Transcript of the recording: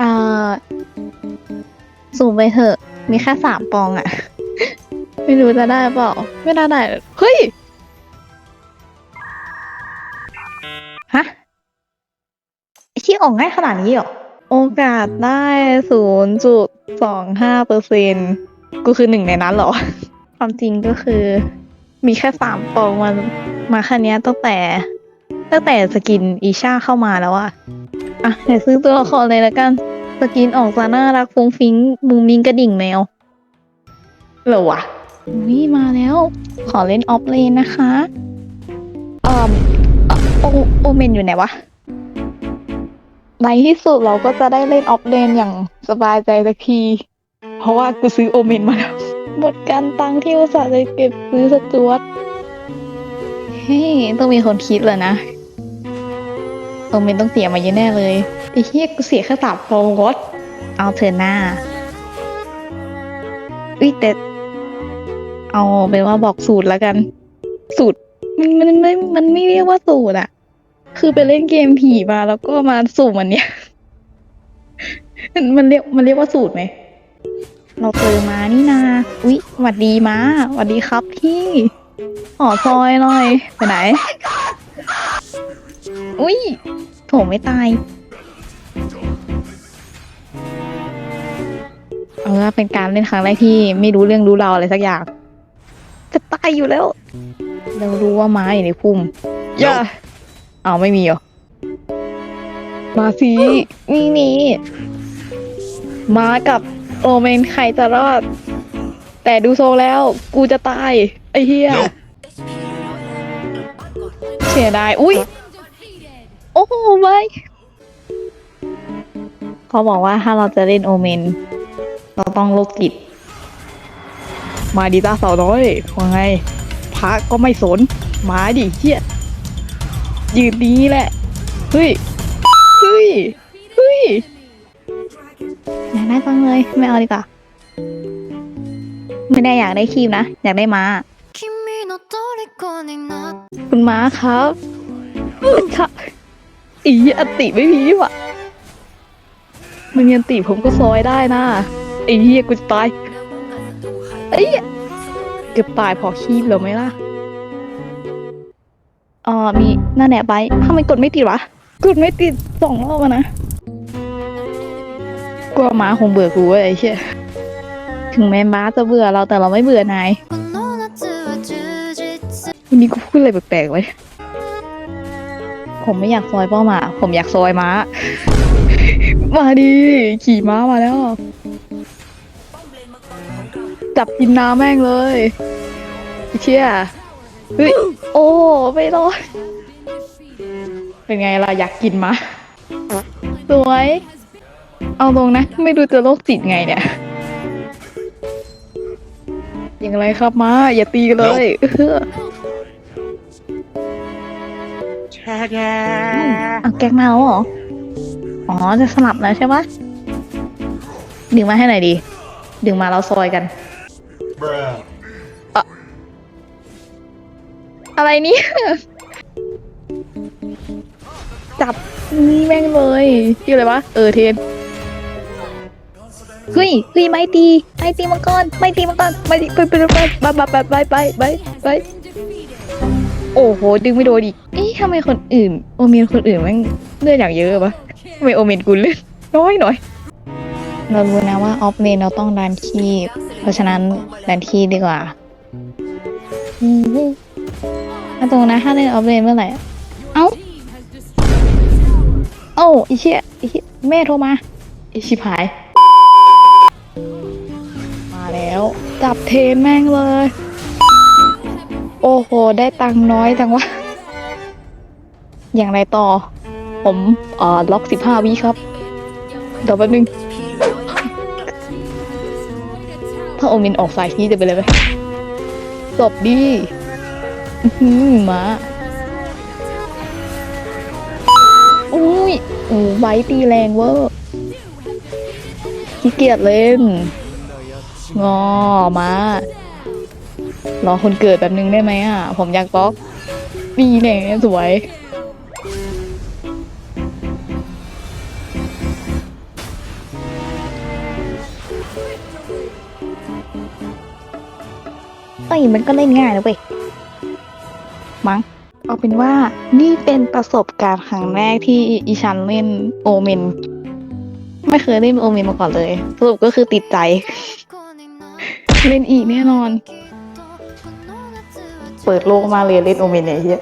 อ่าสูงไปเถอะ มีแค่สามปองอะ ไม่รู้จะได้เปล่า ไม่น่าได้เฮ้ย ฮะไอ้ที่ออกง่ายขนาดนี้เหรอ โอกาสได้ศูนย์จุดสองห้าเปอร์เซ็นกูคือหนึ่งในนั้นเหรอ ความจริงก็คือ มีแค่สามปองมามาแค่เนี้ยตั้งแต่ ตั้งแต่สกินอีชาเข้ามาแล้วอะ อะเดี๋ยวซื้อตัวละครเลยแล้วกัน สกินออกจะน่ารักฟุ้งฟิ้งมุงมิงกระดิ่งแมวเหรอวะนี่มาแล้ว ขอเล่นออฟเลนนะคะเอ่อเอ่อโอโอเมนอยู่ไหนวะในที่สุดเราก็จะได้เล่นออฟเลนอย่างสบายใจสักที เพราะว่ากูซื้อโอเมนมาแล้วหมดการตังค์ที่อุตส่าห์จะเก็บซื้อสจวตเฮ้ยต้องมีคนคิดเลยนะ โอเมนต้องเสียมาเยอะแน่เลยไอ้เฮียกูเสียแค่สามฟองรถเอาเธอหน้าอุ้ยแต่เอาเป็นว่าบอกสูตรแล้วกัน สูตร มันมันไม่มันไม่เรียกว่าสูตรอะคือไปเล่นเกมผีมาแล้วก็มาสุ่มอันเนี้ยมันมันเรียกมันเรียกว่าสูตรไหมเราเจอมานี่นาอุ๊ยหวัดดีมาหวัดดีครับพี่ขอซอยหน่อย ไปไหน อุ๊ยโถไม่ตาย เออเป็นการเล่นครั้งแรกที่ไม่รู้เรื่องรู้ราวอะไรสักอย่างจะตายอยู่แล้ว เรารู้ว่าม้าอยู่ในพุ่มอย่าเอาวไม่มีเหรอ มาสินี่นี่ม้ากับโอเมนใครจะรอด แต่ดูโซแล้ว กูจะตาย ไอ้เหี้ย เสียดาย อุ้ย โอ้โหไม่เขาบอกว่าถ้าเราจะเล่นโอเมน เราต้องโลกจิต มาดีตาสาวน้อยว่าไงพระก็ไม่สนมาดิเฮียยืนนี้แหละ เฮ้ย เฮ้ย เฮ้ยอยากได้ฟังเลย ไม่เอาดีกว่า ไม่ได้อยากได้คีมนะ อยากได้มาคุณมาครับคุณครับ อีอติไม่มีวะมึงยันติผมก็ซอยได้นะไอ้เหี้ยกูจะตายไอ้เหี้ยเกือบตายพอคีบแล้วไหมล่ะอ่อมีหน้าแหนบไปทำไมกดไม่ติดวะ กดไม่ติดสองรอบนะกลัวม้าคงเบื่อกูไอ้เหี้ยถึงแม้ม้าจะเบื่อเราแต่เราไม่เบื่อนายวันนี้กูพูดอะไรแปลกๆไว้ ผมไม่อยากซอยเป้าหมา ผมอยากซอยม้า มาดิ ขี่ม้ามาแล้ว จับกินน้ำแม่งเลยไอ้เชี่ยเฮ้ย โอ้ไม่รอดเป็นไงล่ะ อยากกินม้าสวย เอาตรงนะ ไม่ดูจะโรคจิตไงเนี่ย อย่างไรครับม้าอย่าตีกันเลย เออเอาแก๊กมาแล้วเหรอ อ๋อ จะสลับแล้วใช่ปะดึงมาให้หน่อยดี ดึงมาเราซอยกัน Bruh. อะไรเนี่ยจับนี่แม่งเลยชื่ออะไรวะ เออเทนเฮ้ยเฮ้ยไม่ตีไม่ตีมังกรไม่ตีมังกรไม่ตีไปไปไปไปไปไปไปไปไปไปโอ้โห ดึงไม่โดนอีกเอ๊ะ ทำไมคนอื่น โอเมนคนอื่นแม่งเลือดอย่างเยอะปะทำไมโอเมนกูเลือดน้อยหน่อย เรารู้นะว่าออฟเลนเราต้องดันคีบเพราะฉะนั้นดันคีบดีกว่าอืมถ้าตรงนะถ้าเล่นออฟเลนเมื่อไหร่อะเอ้า โอ้าไอีเชี่ยไอีเชี่ยแม่โทรมาไอชิบหาย มาแล้ว จับเทนแม่งเลย โอ้โห ได้ตังค์น้อยจังวะ อย่างไรต่อ ผมเอ่อล็อกสิบห้าวิครับ เดี๋ยวแป๊บนึง ถ้าโอมินออกสายที่จะเป็นอะไรไหมจบดีอื้อหือมาอุ้ยอู้ไว้ตีแรงเวอร์ขี้เกียจเล่น งอมารอคนเกิดแบบนึงได้ไหมอะ ผมอยากบล็อกปีแน่สวย เอ้ยมันก็เล่นง่ายนะเว้ย มั้ง เอาเป็นว่านี่เป็นประสบการณ์ครั้งแรกที่อีชันเล่นโอเมน ไม่เคยเล่นโอเมนมาก่อนเลย สรุปก็คือติดใจ เล่นอีกแน่นอน เปิดโลกมาเลยเล่นโอเมนเนี่ยไอ้เฮีย